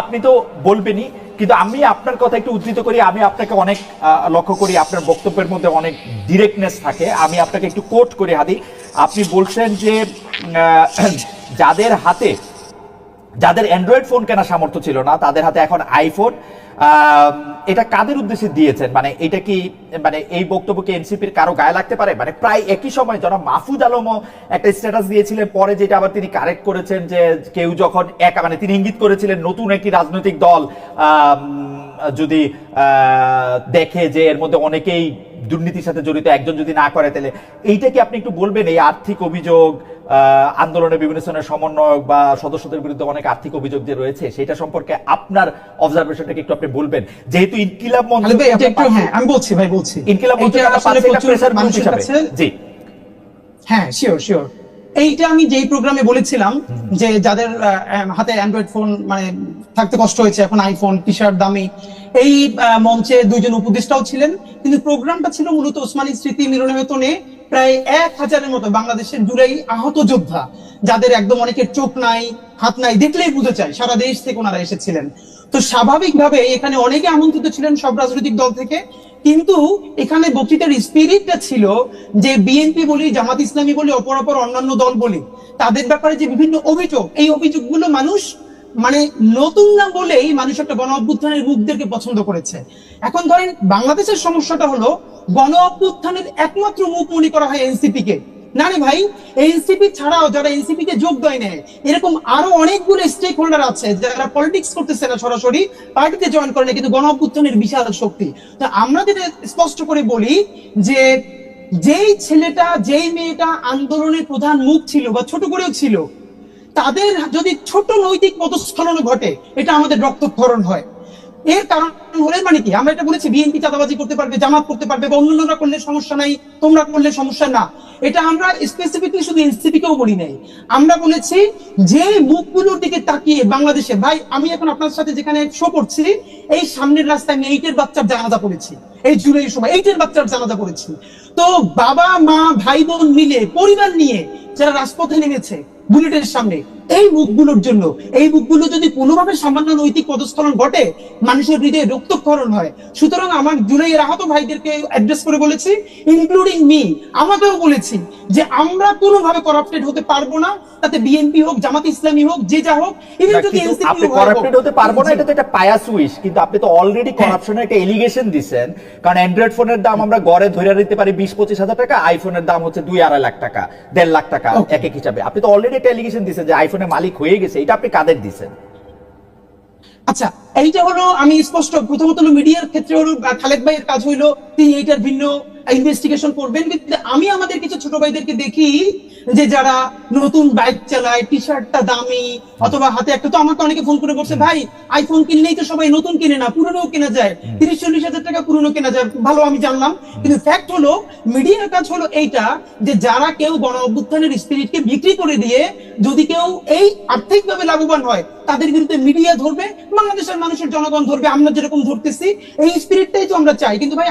আপনি তো বলবেনই, কিন্তু আমি আপনার কথা একটু উদ্ধৃত করি, আমি আপনাকে অনেক লক্ষ্য করি, আপনার বক্তব্যের মধ্যে অনেক ডিরেক্টনেস থাকে, আমি আপনাকে একটু কোট করি হাদি। আপনি বলছেন যে যাদের হাতে যাদের অ্যান্ড্রয়েড ফোন কেনার সামর্থ্য ছিল না, তাদের হাতে এখন আইফোন এটা কাদের উদ্দেশ্যে দিয়েছেন? মানে এটা কি মানে এই বক্তব্যকে এনসিপির কারও গায়ে লাগতে পারে? মানে প্রায় একই সময় যারা মাহফুজ আলমও একটা স্ট্যাটাস দিয়েছিলেন, পরে যেটা আবার তিনি কারেক্ট করেছেন যে কেউ যখন একা মানে তিনি ইঙ্গিত করেছিলেন নতুন একটি রাজনৈতিক দল যদি দেখে যে এর মধ্যে অনেকেই দুর্নীতির সাথে জড়িত একজন যদি না করে তাহলে এইটা কি আপনি একটু বলবেন? এই আর্থিক অভিযোগ আন্দোলনের বিভিন্ন শ্রেণির সমন্বয়ক বা সদস্যদের বিরুদ্ধে অনেক আর্থিক অভিযোগ যে রয়েছে সেটা সম্পর্কে আপনার অবজারভেশনটাকে একটু আপনি বলবেন। যেহেতু ইনকিলাব মঞ্চ হ্যাঁ আমি বলছি ভাই বলছি। ইনকিলাব মঞ্চ কাছে জি। হ্যাঁ শিওর শিওর এইটা আমি যেই প্রোগ্রামে বলেছিলাম যে যাদের হাতে অ্যান্ড্রয়েড ফোন মানে থাকতে কষ্ট হয়েছে এখন আইফোন টি শার্ট দামি এই মঞ্চে দুইজন উপদেষ্টাও ছিলেন। কিন্তু প্রোগ্রামটা ছিল মূলত ওসমানী স্মৃতি মিলনায়তনে প্রায় এক হাজারের মতো বাংলাদেশের জুড়েই আহত যোদ্ধা যাদের একদম অনেকের চোখ নাই হাত নাই দেখলেই বুঝে যায় সারা দেশ থেকে ওনারা এসেছিলেন। তো স্বাভাবিকভাবে এখানে অনেকে আমন্ত্রিত ছিলেন সব রাজনৈতিক দল থেকে কিন্তু এখানে বক্তৃতার স্পিরিটটা ছিল যে বিএনপি বলি, জামাত ইসলামী বলি, অপর অপর অন্যান্য দল বলি, তাদের ব্যাপারে যে বিভিন্ন অভিযোগ, এই অভিযোগগুলো মানুষ মানে নতুন না বলেই মানুষ একটা গণ অভ্যুত্থানের মুখদেরকে পছন্দ করেছে। এখন ধরেন বাংলাদেশের সমস্যাটা হলো, গণ অভ্যুত্থানের একমাত্র মুখ মনে করা হয় এনসিপি কে। না রে ভাই এনসিপি ছাড়াও যারা এনসিপি কে যোগ দেয় নেয় এরকম আরও অনেকগুলো স্টেক হোল্ডার আছে যারা পলিটিক্স করতেছে না সরাসরি, পার্টিতে জয়েন করে না কিন্তু গণ অভ্যুত্থানের বিশাল শক্তি। তো আমরা যেটা স্পষ্ট করে বলি যে যেই ছেলেটা, যেই মেয়েটা আন্দোলনের প্রধান মুখ ছিল বা ছোট করেও ছিল, তাদের যদি ছোট নৈতিক পদস্খলন ঘটে, এটা আমাদের রক্তক্ষরণ হয়। এর কারণ হলে মানে কি? আমরা এটা বলেছি, বিএনপি চাঁদাবাজি করতে পারবে, জামাত করতে পারবে, বা অন্যান্যরা করলে সমস্যা নাই, তোমরা করলে সমস্যা না। এটা আমরা স্পেসিফিকলি শুধু এনসিপি কেও বলি নাই। আমরা বলেছি, যে মুখগুলোর দিকে তাকিয়ে বাংলাদেশে, ভাই, আমি এখন আপনার সাথে যেখানে শো করছি, এই সামনের রাস্তায় আমি এইটের বাচ্চার জানাজা পড়েছি। এই জুলাই সময় এইটের বাচ্চার জানাজা পড়েছি। তো বাবা, মা, ভাই, বোন মিলে, পরিবার নিয়ে যারা রাজপথে নেমেছে, বুলেটের সামনে এই মুখগুলোর জন্য এই মুখগুলো যদি কোনোভাবে সামান্য নৈতিক পদস্খলন ঘটে মানুষের হৃদয়ে রক্তক্ষরণ হয়। সুতরাং আমার জুলাইয়ের আহত ভাইদেরকে অ্যাড্রেস করে বলেছি ইনক্লুডিং মি আমাকেও বলেছি যে আমরা কোনোভাবে করাপ্টেড হতে পারব না। তাতে বিএনপি হোক জামাত ইসলামী হোক যে যা হোক ইভেন যদি করাপ্টেড হতে পারব না এটা তো একটা পায়াস উইশ কিন্তু আপনি তো অলরেডি হ্যাঁ। করাপশনের একটা এলিগেশন দিছেন। কারণ অ্যান্ড্রয়েড ফোনের দাম আমরা গড়ে ধরে নিতে পারি বিশ পঁচিশ হাজার টাকা আইফোনের দাম হচ্ছে দুই আড়াই লাখ টাকা দেড় লাখ টাকা এক এক হিসাবে। আপনি তো অলরেডি একটা এলিগেশন দিছেন যে আইফোনের মালিক হয়ে গেছে, এটা আপনি কাদের দিচ্ছেন? আচ্ছা এইটা হলো আমি স্পষ্ট, প্রথমত হলো মিডিয়ার ক্ষেত্রে হলো খালেদ ভাইয়ের কাজ হইল তিনি এইটার ভিন্ন ইনভেস্টিগেশন করবেন। কিন্তু আমি আমাদের কিছু ছোট ভাইদেরকে দেখি যে যারা নতুন বাইক চালায় টি শার্টটা দামি অথবা হাতে একটা তো আমাকে অনেকে ফোন করে বলছে ভাই আইফোন কিনলেই তো সবাই নতুন কিনে না পুরনো কেনা যায়। তিরিশ চল্লিশ হাজার টাকা পুরনো কেনা যায় ভালো আমি জানলাম। কিন্তু ফ্যাক্ট হলো মিডিয়ার কাজ হলো এইটা যে যারা কেউ গণ অভ্যুত্থানের স্পিরিটকে বিক্রি করে দিয়ে যদি কেউ এই আর্থিকভাবে লাভবান হয় তাদের বিরুদ্ধে মিডিয়া ধরবে বাংলাদেশের মানুষের জনগণ ধরবে আমরা যেরকম ধরতেছি এই স্পিরিটটাই তো আমরা চাই। কিন্তু ভাই